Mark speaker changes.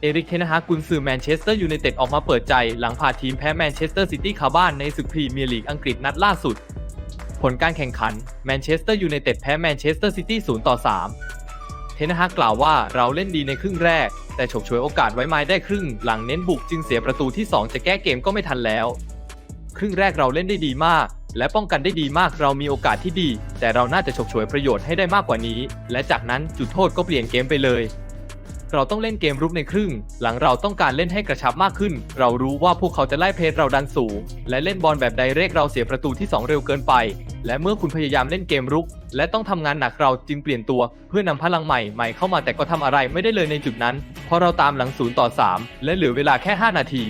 Speaker 1: เอริกเทนฮากกุนซือแมนเชสเตอร์ยูไนเต็ดออกมาเปิดใจ หลังพาทีมแพ้แมนเชสเตอร์ซิตี้คาบ้านในศึกพรีเมียร์ลีกอังกฤษนัดล่าสุด ผลการแข่งขันแมนเชสเตอร์ยูไนเต็ดแพ้แมนเชสเตอร์ซิตี้0ต่อ 3 เทนฮากกล่าวว่าเราเล่นดีในครึ่งแรก แต่ฉกฉวยโอกาสไว้ไม้ได้ครึ่ง หลังเน้นบุกจึงเสียประตูที่ 2 จะแก้เกมก็ไม่ทันแล้ว ครึ่งแรกเราเล่นได้ดีมาก และป้องกันได้ดีมากเรามีโอกาสที่ดี แต่เราน่าจะฉกฉวยประโยชน์ให้ได้มากกว่านี้ และจากนั้นจุดโทษก็เปลี่ยนเกมไปเลย เราต้องเล่นเกมรุกในครึ่ง หลังเราต้องการเล่นให้กระชับมากขึ้น เรารู้ว่าพวกเขาจะไล่เพจเราดันสูง และเล่นบอลแบบใดเรกเราเสียประตูที่ 2 เร็วเกินไป และเมื่อคุณพยายามเล่นเกมรุก และต้องทำงานหนักเราจึงเปลี่ยนตัว เพื่อนำพลังใหม่ใหม่เข้ามาแต่ก็ทำอะไรไม่ได้เลยในจุดนั้น เพราะเราตามหลังศูนย์ต่อ 3 และเหลือเวลาแค่ 5 นาที